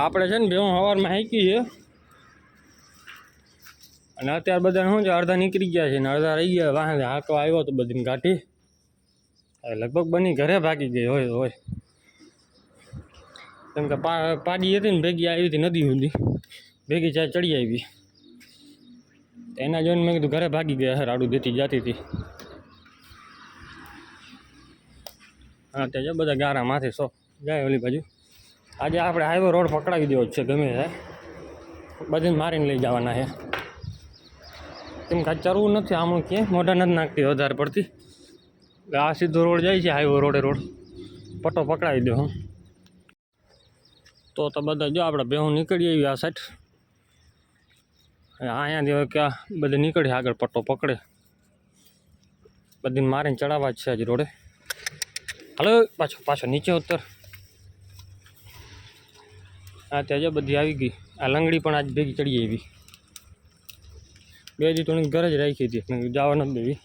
આપણે છે ને ભેવું સવારમાં હાંકી છે. અને અત્યારે બધા શું છે, અડધા નીકળી ગયા છે ને અડધા રહી ગયા વાહન હાંકો આવ્યો તો બધીને કાઢી લગભગ બની ઘરે ભાગી ગઈ, હોય હોય. કેમ કે પાડી હતી ને ભેગી આવી હતી નદી સુધી. ભેગી ચા ચડી આવી. એના જોઈને મેં કીધું ઘરે ભાગી ગયા રાડું દેતી જતી હતી. હા તે જો બધા ગારા માથે સો જાય ઓલી બાજુ. આજે આપણે હાઈવે રોડ પકડાવી દેવો છે, ગમે છે બધીને મારીને લઈ જવાના છે કેમ કે ચરવું નથી, આમ ક્યાંય મોઢા નથી નાખતી વધારે પડતી. આ સીધો રોડ જાય છે, હાઈવે રોડે રોડ. પટ્ટો પકડાવી દો હું. તો તો બધા જો આપણે બેહું નીકળી આવી આ સાઈડ. અહીંયાથી હવે ક્યાં બધે નીકળી, આગળ પટ્ટો પકડે. બધીને મારીને ચડાવવા જ છે હજી રોડે. હાલો, પાછો પાછો નીચે ઉતર. હા ત્યાં જો બધી આવી ગઈ. આ લંગડી પણ આજ ભેગી ચડી આવી. બે તો ઘરે જ રાખી હતી. જવા નથી દેવી.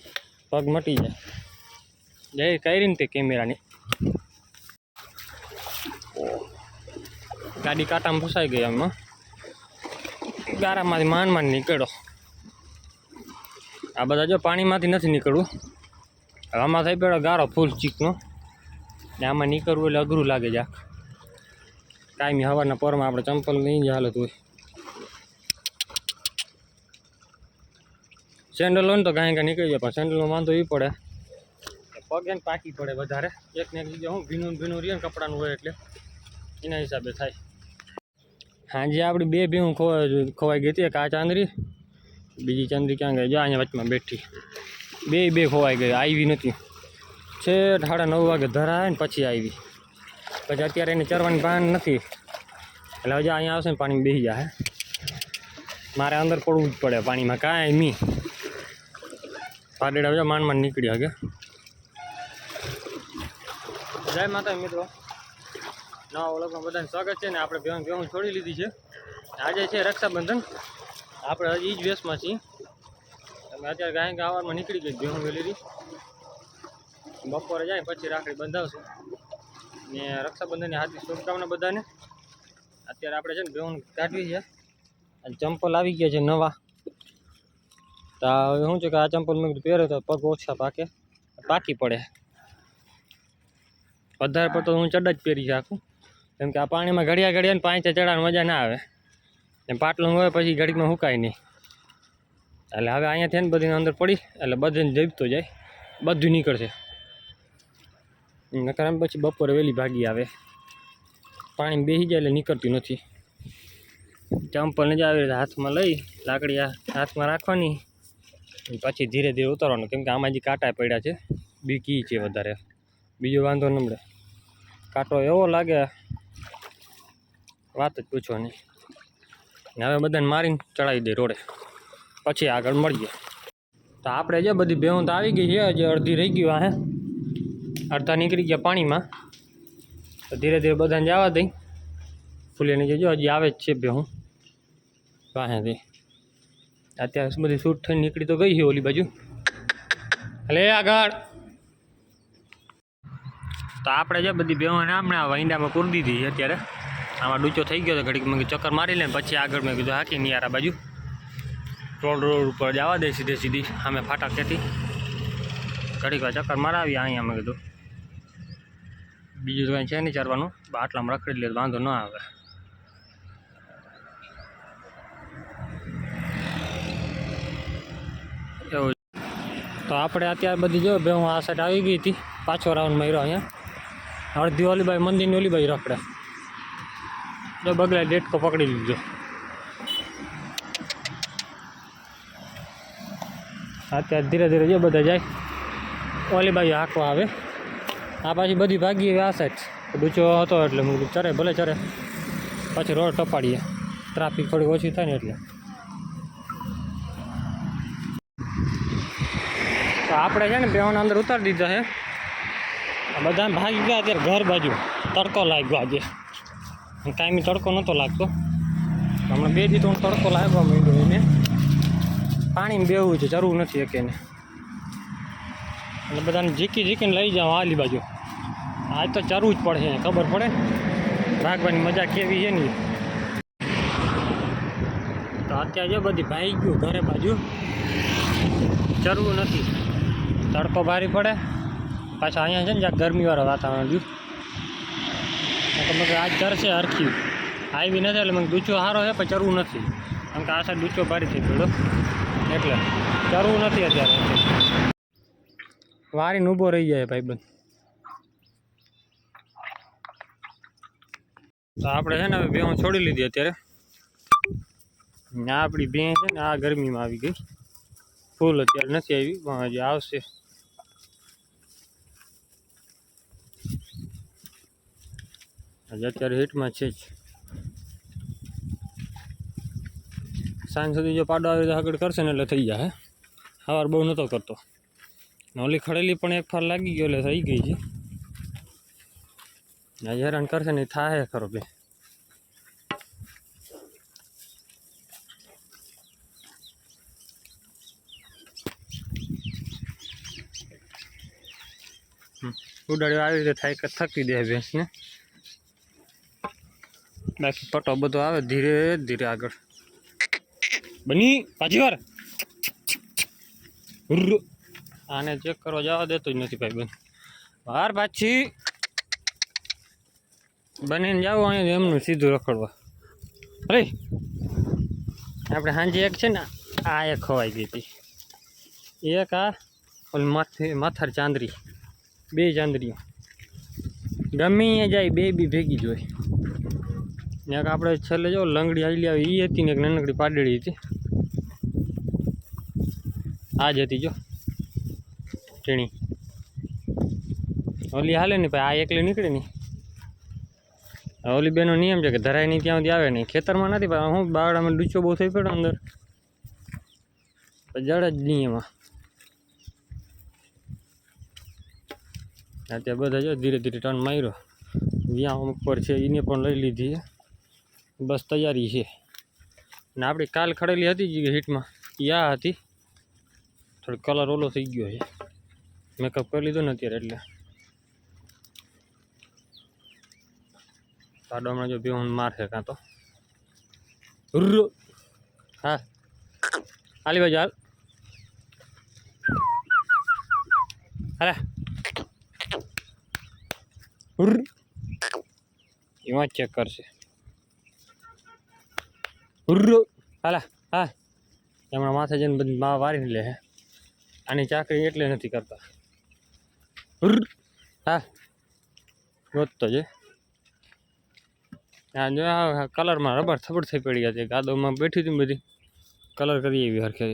પગ મટી જાય. જય કઈ રીતે કેમેરાની. ગાડી કાંટામાં ફસાઈ ગઈ એમાં ગારામાંથી માન માન નીકળ્યો આ બધા જો પાણીમાંથી નથી નીકળવું. આમાં થઈ પડ્યો ગારો ફૂલ ચીકનો. ને આમાં નીકળવું એટલે અઘરું લાગે જા કાયમી હવાના પરમાં આપણે ચંપલ નહીં જ હાલત હોય. સેન્ડલ હોય ને તો કાંઈ કાંઈ નીકળી જાય, પણ સેન્ડલનો વાંધો એ પડે. પગે એને પાકી પડે વધારે. એક ને એક જગ્યાએ હું ભીનું ભીનું રહે ને કપડાનું હોય એટલે એના હિસાબે થાય. હાજી આપણી બે ભીહું ખોવાઈ ખોવાઈ ગઈ હતી, એક આ ચાંદરી, બીજી ચાંદરી ક્યાં ગઈ? જો અહીંયા વચમાં બેઠી. બે બે ખોવાઈ ગઈ, આવી નથી. છે સાડા નવ વાગે ધરાય ને પછી આવી. પછી અત્યારે એને ચરવાની ભાન નથી. એટલે હજી અહીંયા આવશે ને પાણી બેસી જાય મારે અંદર પડવું જ પડે પાણીમાં, કાંઈ મી પાડેડા જો માંડ માંડ નીકળી હગે જય માતા મિત્રો. નવા ઓળખમાં બધાને સ્વાગત છે ને આપણે ભેહું ભેહું છોડી લીધી છે. આજે છે રક્ષાબંધન. આપણે હજી જ વેસમાં છીએ. તમે અત્યારે ગાય ગાવામાં નીકળી ગઈ ભેહું વેલેરી. બપોરે જાય પછી રાખડી બંધાવશું. ને રક્ષાબંધનની હાર્દિક શુભકામના બધાને. અત્યારે આપણે છે ને ભેહું કાઢવી છે. અને ચંપલ આવી ગયા છે નવા. તો હવે શું છે કે આ ચંપલ મેં પહેરે તો પગ ઓછા પાકે. પાકી પડે. વધારે પડતો હું ચડ જ પહેરી રાખું કેમ કે આ પાણીમાં ઘડિયા ઘડિયા ને પાંચે ચડાવવાની મજા ના આવે. એમ પાટલું હોય પછી ઘડીકમાં સુકાય નહીં. એટલે હવે અહીંયાથી ને બધી અંદર પડી. એટલે બધાને જીપતો જાય. બધું નીકળશે. નકર આમ પછી બપોરે વહેલી ભાગી આવે. પાણી બેસી જાય એટલે નીકળતી નથી. ચંપલને જ આવી રીતે હાથમાં લઈ લાકડી હાથમાં રાખવાની. પછી ધીરે ધીરે ઉતારવાનું. કેમ કે આમાં જે કાંટા પડ્યા છે બીકી છે વધારે. બીજો વાંધો ન મળે. કાંટો એવો લાગે, વાત જ પૂછો નહીં ને હવે બધાને મારીને ચડાવી દે રોડે. પછી આગળ મળીએ. તો આપણે જે બધી ભેહું તો આવી ગઈ છે, હજી અડધી રહી ગયું હે. અડધા નીકળી ગયા પાણીમાં. તો ધીરે ધીરે બધાને જવા દઈ. ફૂલીને જજો, હજી આવે જ છે બે હું. પાસેથી અત્યારે બધી શૂટ થઈને નીકળી તો ગઈ છે ઓલી બાજુ. લે આગળ. તો આપણે જે બધી બેવાને હમણાં ઈંડામાં પૂરી દીધી અત્યારે. આમાં ડૂચો થઈ ગયો તો ઘડીક મેં ચક્કર મારી લે પછી આગળ મેં કીધું હાકી નિયારા બાજુ. રોડ રોડ ઉપર જવા દે સીધે સીધી. અમે ફાટક ત્યાંથી ઘડીક ચક્કર મારાવી, અહીંયા મેં કીધું. બીજું તો કાંઈ છે નહીં ચારવાનું. બાટલામાં રખડી લે વાંધો ન આવે. એવું. તો આપણે અત્યારે બધી જો બે હું આ સાઈડ આવી ગઈ હતી. પાછો રાઉન્ડ માર્યો અહીંયા. અડધી ઓલીબાઈ મંદિરની ઓલીબાઈ રખડે. જો બગલા ડેટકો પકડી લીધો. અત્યારે ધીરે ધીરે જો બધા જાય. ઓલીબાઈ હાંકવા આવે. આ પાછી બધી ભાગી એવી આ સાઈડ ડૂચો હતો એટલે હું ચરે, ભલે ચરે. પછી રોડ ટપાડીએ ટ્રાફિક થોડી ઓછી થાય ને એટલે. તો આપણે છે ને બેવાના અંદર ઉતારી દીધા છે. બધા ભાગી ગયા અત્યારે ઘર બાજુ. તડકો લાગ્યો આજે. કાંઈ તડકો નહોતો લાગતો. હમણાં બે દી તો તડકો લાગવા માંડ્યો એને પાણીમાં બેવું છે, જરૂર નથી એક એને એટલે બધાને ઝીકી ઝીકીને લઈ જાઓ આલી બાજુ. આજ તો ચરવું જ પડશે, ખબર પડે? રાખવાની મજા કેવી છે ને તો અત્યારે જો બધી ભાઈ ગયું ઘરે બાજુ. ચરવું નથી. તડકો ભારી પડે. પાછા અહીંયા છે ને જ્યાં ગરમીવાળા વાતાવરણ રહ્યું. મગર મગ આજ ચરશે હરખી. આવી નથી એટલે મને ડૂચો સારો છે, પણ ચરવું નથી. કારણ કે આ સાઈડ ડૂચો ભારી થઈ ગયો એટલે ચરવું નથી અત્યારે. વારીને ઊભો રહી જાય ભાઈબંધ. તો આપણે છે ને હવે ભેહું છોડી લીધી અત્યારે. આ આપણી ભેં છે ને આ ગરમીમાં આવી ગઈ. ફૂલ અત્યારે નથી આવી, પણ હજી આવશે. હજી અત્યારે હીટમાં છે જ. સાંજ સુધી જો પાડો આવે તો આગળ કરશે ને એટલે થઈ જાય સવાર બહુ નહોતો કરતો. ઓલી ખડેલી પણ એક ફાર લાગી ગયો એટલે થઈ ગઈ છે. હેરાન કરશે ને થાય ખરો બે ઉડાડ્યો આવી રીતે થાય કે થકી દે ભેંસને બાકી પટો બધો આવે ધીરે ધીરે આગળ. બની, પાછી વાર. આને ચેક કરવા જવા દેતો જ નથી ભાઈ, બંધ. વાર પાછી. બનીને જાઓ અહીંયા એમનું સીધું રખડવા. અરે આપણે સાંજે એક છે ને, આ એક ખવાઈ ગઈ હતી. એક આ, ઓલ માથે, માથાર ચાંદરી. બે ચાંદરીઓ. ગમે અહીંયા જાય, બે બી ભેગી જ હોય. ને આપણે છેલ્લે જો, લંગડી હાલી આવી એ હતી ને એક નાનકડી પાડેડી હતી. આ જ હતી જો, ટીણી. ઓલી હાલે ને ભાઈ, આ એકલી નીકળે આ ઓલી બેનો નિયમ છે કે ધરાય નહીં ત્યાં સુધી આવે નહીં. ખેતરમાં નથી, પણ હું બાવડામાં ડૂચો બહુ થઈ પડ્યો અંદર. જડ જ નહીં એમાં અત્યારે બધા જો ધીરે ધીરે ટર્ન માર્યો. વ્યાં ઉપર છે એને પણ લઈ લીધી છે. બસ તૈયારી છે. ને આપણી કાલ ખડેલી હતી જે હિટમાં. આ હતી. થોડો કલર ઓલો થઈ ગયો છે. મેકઅપ કરી લીધો ને અત્યારે એટલે. પાડો હમણાં જો બેહું મારશે કાં તો. હા. હાલી બાજુ હાલ. હુર્ર. એમાં ચેક કરશે. હાલા. હા. એમણે માથે જઈને બધી મા વારી લે આની ચાકરી એટલે નથી કરતા. હા. ગોતતો છે આ જો આ કલરમાં રબર થબડ થઈ પડી હતી ગાદોમાં બેઠી હતી ને બધી. કલર કરી એવી હરખે.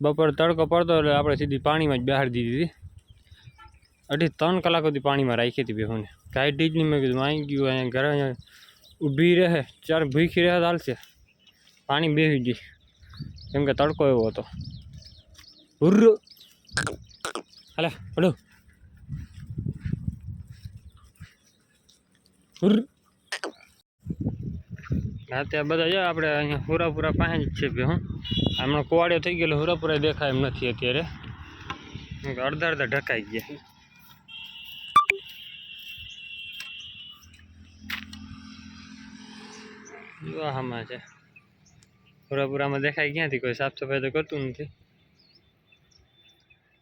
બપોર તડકો પડતો એટલે આપણે સીધી પાણીમાં જ બહાર દીધી હતી. અઢી ત્રણ કલાક સુધી પાણીમાં રાખી હતી બેહોને. કાઢી જ નહીં. મેં કીધું આવી ગયું અહીંયા ઘરે અહીંયા ઊભી રહે. ચાર ભૂખી રહે તો હાલશે. પાણી બેસી ગઈ કેમ કે તડકો એવો હતો. હુર્ર હાલે, પડો. હા, ત્યાં બધા જો આપણે અહીંયા હુરાપુરા પાસે જ છે બે હું. હમણાં કુવાડ્યો થઈ ગયેલો હુરાપુરા દેખાય એમ નથી અત્યારે. કેમ કે અડધા અડધા ઢકાઈ ગયા. જો આમાં છે. હુરાપુરામાં દેખાય ક્યાંથી? કોઈ સાફ સફાઈ તો કરતું નથી.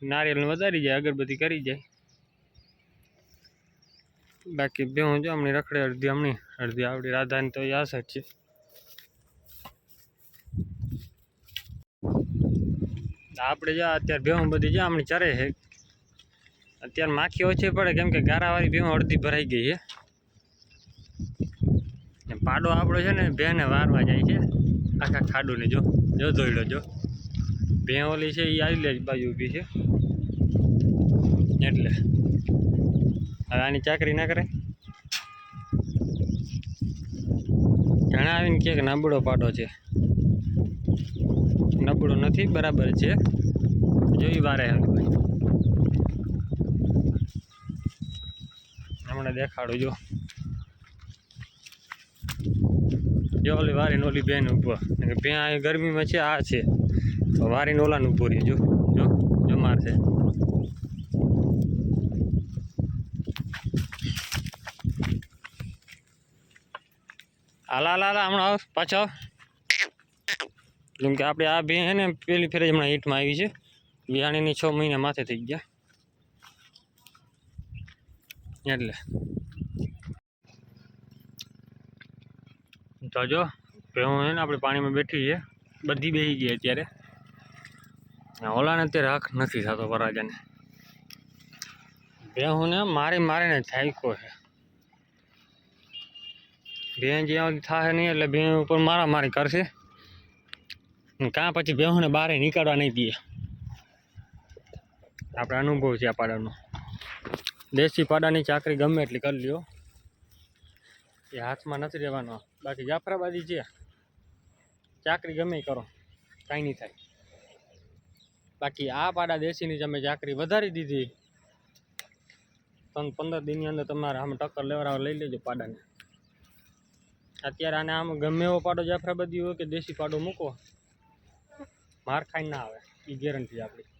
નારિયેલ વધારી જાય, અગરબત્તી કરી જાય. બાકી બે હું જો હમણાં રખડે અડધી હમણી, અડધી આવડી. રાધાની તો આશા જ છે. આપણે જો અત્યારે ભેહું બધી જો હમણાં ચરે છે. અત્યારે માખી ઓછી પડે, કેમ કે ગારાવાળી ભેહું અડધી ભરાઈ ગઈ છે. પાડો આપણો છે ને ભેને વારવા જાય છે. આખા ખાડુને જો જો ધોઈડો જો. ભેં ઓલી છે એ આવી લે બાજુ ઊભી છે. એટલે હવે આની ચાકરી ના કરે. ઘણા આવીને કહે કે નબળો પાડો છે. નબળો નથી, બરાબર છે. જોઈ વારે હમણાં દેખાડું, જો. જો ઓલી વારીને ઓલી બેન કે બે આ ગરમીમાં છે, આ છે. વારીને ઓલાને પૂરી જો. જો જો, મારશે. હાલા હાલા હાલા, હમણાં આવ, પાછો. જેમ કે આપણે આ બે હે ને, પેલી ફેરે જ હમણાં હીટમાં આવી છે. બિયાણીની છ મહિના માથે થઈ ગયા. એટલે. જોજો ભેહું છે ને આપણે પાણીમાં બેઠી છે બધી બેસી ગઈ અત્યારે. ઓલાને અત્યારે રાખ નથી થતો વરાજાને ભેહું ને મારી મારીને થાક્યો છે. બેન જ્યાં થશે નહીં એટલે ભેણ ઉપર મારામારી કરશે. કાં પછી ભેહુંને બહાર નીકળવા નહીં દે આપણે અનુભવ છે આ પાડાનો. દેશી પાડાની ચાકરી ગમે એટલી કરી લ્યો. એ હાથમાં નથી રહેવાનો. બાકી જાફરાબાદી છે. ચાકરી ગમે કરો. કાંઈ નહીં થાય. બાકી આ પાડા દેશીની તમે ચાકરી વધારી દીધી. ત્રણ પંદર દિનની અંદર તમારે આમ ટક્કર લેવડાવવા લઈ લેજો પાડાને. અત્યારે આને આમ ગમે એવો પાડો જાફરાબાદી હોય કે દેશી પાડો મૂકો માર ખાઈ ના આવે એ ગેરંટી આપણી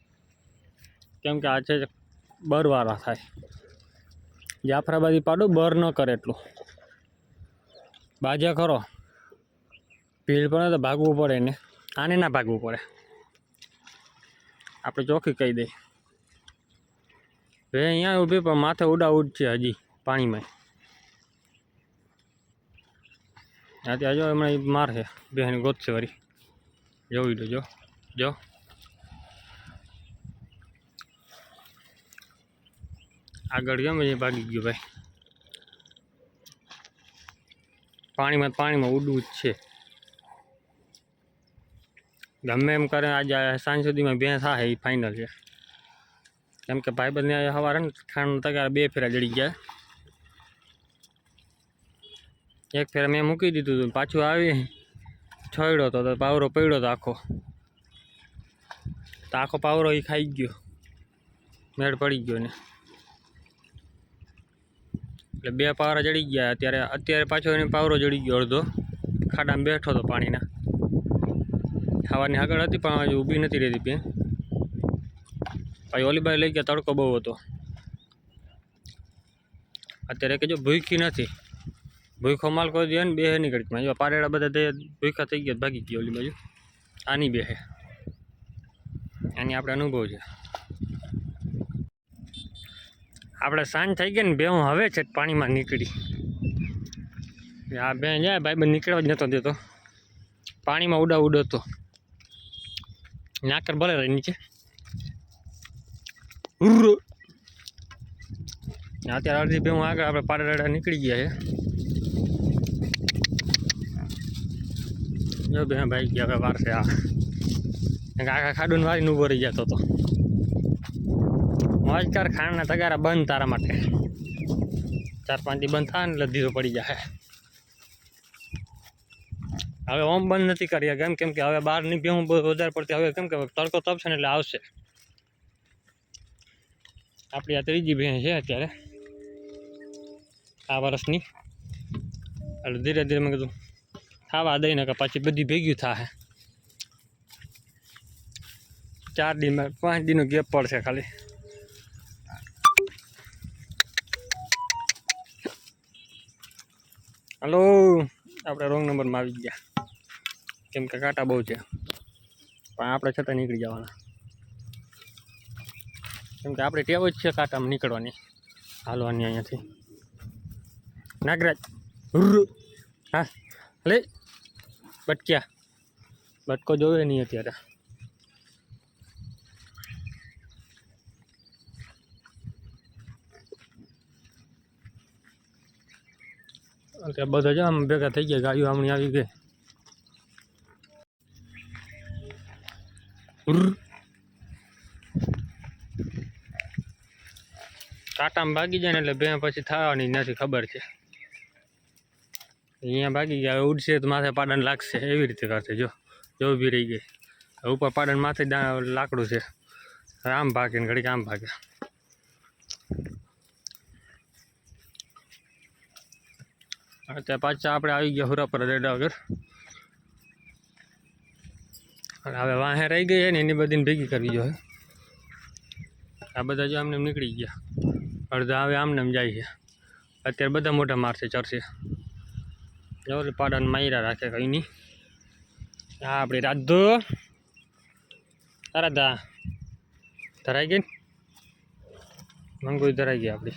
કેમ કે આ છે બરવાળા થાય. જાફરાબાદી પાડો બર ન કરે એટલું. બાજા ખરો ભીડ પડે તો ભાગવું પડે ને આને ના ભાગવું પડે. આપણે ચોખ્ખી કહી દઈએ. હવે અહીંયા ઊભી પણ માથે ઉડા ઉડ છે હજી, પાણીમાં. ત્યાંથી જો હમણાં માર છે બેન ગોતશે વળી જોઈ લો જો જો. આગળ ગયો એ ભાગી ગયો ભાઈ? પાણીમાં પાણીમાં ઉડવું જ છે. ગમે એમ કરે, આજે સાંજ સુધીમાં ભેંસ થાય એ ફાઇનલ છે. કેમ કે ભાઈબંધને સવારે ને ખાંડ તગાર બે ફેરા જડી ગયા. એક ફેરા મેં મૂકી દીધું હતું પાછું આવી છોડ્યો હતો તો પાવરો પડ્યો હતો આખો. તો આખો પાવરો એ ખાઈ ગયો. મેળ પડી ગયો ને. એટલે બે પાવરા જડી ગયા. અત્યારે અત્યારે પાછો એને પાવરો જડી ગયો અડધો. ખાડામાં બેઠો હતો પાણીના. ખાવાની આગળ હતી પણ હજુ ઊભી નથી રહેતી બેન પછી ઓલી બાઈ લઈ ગયા, તડકો બહુ હતો. અત્યારે કે જો ભૂખી નથી. ભૂખો માલ કોઈ દે ને બેહે નીકળી ઘડીકમાં. જો પારેડા બધા દે ભૂખા થઈ ગયા, ભાગી ગયા ઓલી બાજુ. આની બે હે આની આપણે અનુભવ છે. આપણે સાંજ થઈ ગઈ ને બે હું હવે છે પાણીમાં નીકળી. આ બે જાય, ભાઈ બંધ નીકળવા જ નહોતો દેતો. પાણીમાં ઉડા ઉડતો નાકર ભલે રહી નીચે. અત્યારે અડધી બે હું આગળ આપણે પાડા નીકળી ગયા છે. જો બે ભાઈ ગયા હવે વાર છે આ. આખા ખાડું વારીને ઊભો રહી જતો હતો મોજ કર ખાંડના તગારા બંધ તારા માટે. ચાર પાંચ દી બંધ થાય ને એટલે ધીરો પડી જાય હવે ઓમ બંધ નથી કર્યા કેમ કેમ કે હવે બહાર નહીં બહુ વધારે પડતી, હવે કેમ કે તડકો તપશે ને એટલે આવશે. આપણી આ ત્રીજી બહેન છે અત્યારે. આ વર્ષની. એટલે ધીરે ધીરે મેં કીધું ખાવા દઈને કે પછી બધી ભેગી થાય ચાર દીમાં પાંચ દીનો ગેપ પડશે ખાલી. હલો, આપણે રોંગ નંબરમાં આવી ગયા. કેમ કે કાંટા બહુ છે. પણ આપણે છતાં નીકળી જવાના. કેમ કે આપણે ટેવ જ છે કાંટામાં નીકળવાની. હાલવાની અહીંયાથી. નાગરાજ. હા, લે. બટક્યા. બટકો જોવે નહીં અત્યારે. અત્યારે બધા જો આમ ભેગા થઈ ગયા, ગાયું આમણી આવી ગઈ. કાંટામાં ભાગી જાય ને એટલે બે પછી થવાની નથી ખબર છે. અહીંયા ભાગી ગયા ઉડશે તો માથે પાડન લાગશે, એવી રીતે કરશે, જો જો ઊભી રહી ગઈ. ઉપર પાડન માથે લાકડું છે. આમ ભાગે ને ઘડીક આમ ભાગે. અત્યારે પાછા આપણે આવી ગયા હુરા પર રેડા વગર હવે વાહે રહી ગઈ ને, એની બધીને ભેગી કરવી જોઈએ. આ બધા જો આમને નીકળી ગયા. અડધા હવે આમને જાય છે. અત્યારે બધા મોટા મારશે ચડશે ઓલી પાડાને માયરા રાખે કંઈ નહીં હા આપણી રાધુ. રાધા. ધરાઈ ગઈ ને? ધરાઈ ગઈ આપણી.